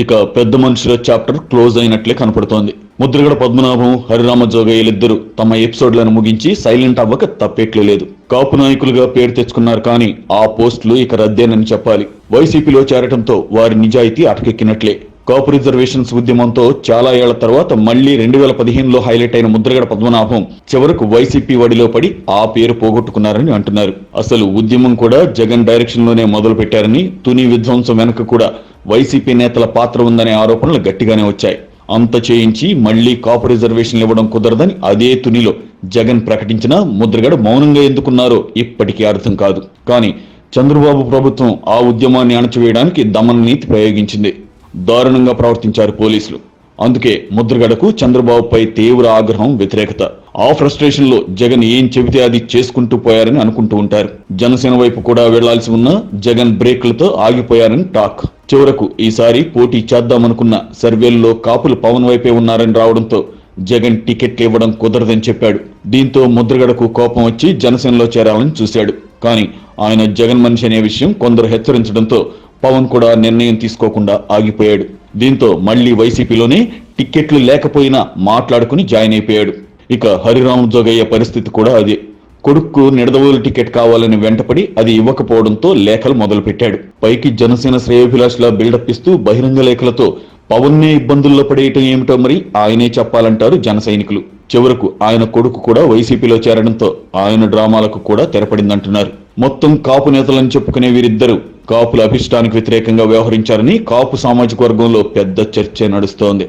ఇక పెద్ద మనుషుల చాప్టర్ క్లోజ్ అయినట్లే కనపడుతోంది. ముద్రగడ పద్మనాభం హరిరామ జోగయ్యలిద్దరూ తమ ఎపిసోడ్లను ముగించి సైలెంట్ అవ్వక తప్పేట్లే లేదు. కాపు నాయకులుగా పేరు తెచ్చుకున్నారు కానీ ఆ పోస్టులు ఇక రద్దేనని చెప్పాలి. వైసీపీలో చేరటంతో వారి నిజాయితీ అటకెక్కినట్లే. కాపు రిజర్వేషన్స్ ఉద్యమంతో చాలా ఏళ్ళ తర్వాత మళ్ళీ రెండు వేల పదిహేనులో హైలైట్ అయిన ముద్రగడ పద్మనాభం చివరకు వైసీపీ వడిలో పడి ఆ పేరు పోగొట్టుకున్నారని అంటున్నారు. అసలు ఉద్యమం కూడా జగన్ డైరెక్షన్లోనే మొదలు పెట్టారని తుని విధ్వంసం వెనక కూడా వైసీపీ నేతల పాత్ర ఉందనే ఆరోపణలు గట్టిగానే వచ్చాయి. అంత చేయించి మళ్ళీ కాపు రిజర్వేషన్లు ఇవ్వడం కుదరదని అదే తునిలో జగన్ ప్రకటించిన ముద్రగడ మౌనంగా ఎందుకున్నారో ఇప్పటికీ అర్థం కాదు. కానీ చంద్రబాబు ప్రభుత్వం ఆ ఉద్యమాన్ని అణచివేయడానికి దమన నీతి ప్రయోగించింది. దారుణంగా ప్రవర్తించారు పోలీసులు. అందుకే ముద్రగడకు చంద్రబాబుపై తీవ్ర ఆగ్రహం వ్యతిరేకత. ఆ ఫ్రస్ట్రేషన్లో జగన్ ఏం చెబితే అది చేసుకుంటూ పోయారని అనుకుంటూ ఉంటారు. జనసేన వైపు కూడా వెళ్ళాల్సి ఉన్న జగన్ బ్రేక్లతో ఆగిపోయారని టాక్. చివరకు ఈసారి పోటీ చేద్దామనుకున్న సర్వేల్లో కాపులు పవన్ వైపే ఉన్నారని రావడంతో జగన్ టికెట్లు ఇవ్వడం కుదరదని చెప్పాడు. దీంతో ముద్రగడకు కోపం వచ్చి జనసేనలో చేరాలని చూశాడు. కానీ ఆయన జగన్ మనిషి అనే విషయం కొందరు హెచ్చరించడంతో పవన్ కూడా నిర్ణయం తీసుకోకుండా ఆగిపోయాడు. దీంతో మళ్ళీ వైసీపీలోనే టిక్కెట్లు లేకపోయినా మాట్లాడుకుని జాయిన్ అయిపోయాడు. ఇక హరిరామ్ జోగయ్య పరిస్థితి కూడా అదే. కొడుక్కు నిడదవోలు టికెట్ కావాలని వెంటపడి అది ఇవ్వకపోవడంతో లేఖలు మొదలుపెట్టాడు. పైకి జనసేన శ్రేయోభిలాష్లా బిల్డప్ ఇస్తూ బహిరంగ లేఖలతో పవన్నే ఇబ్బందుల్లో పడేయటం ఏమిటో మరి ఆయనే చెప్పాలంటారు జన సైనికులు. చివరకు ఆయన కొడుకు కూడా వైసీపీలో చేరడంతో ఆయన డ్రామాలకు కూడా తెరపడిందంటున్నారు. మొత్తం కాపు నేతలని చెప్పుకునే వీరిద్దరూ కాపుల అభిష్టానికి వ్యతిరేకంగా వ్యవహరించారని కాపు సామాజిక వర్గంలో పెద్ద చర్చ నడుస్తోంది.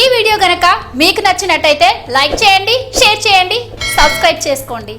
ఈ వీడియో గనక మీకు నచ్చినట్టయితే లైక్ చేయండి షేర్ చేయండి సబ్స్క్రైబ్ చేసుకోండి.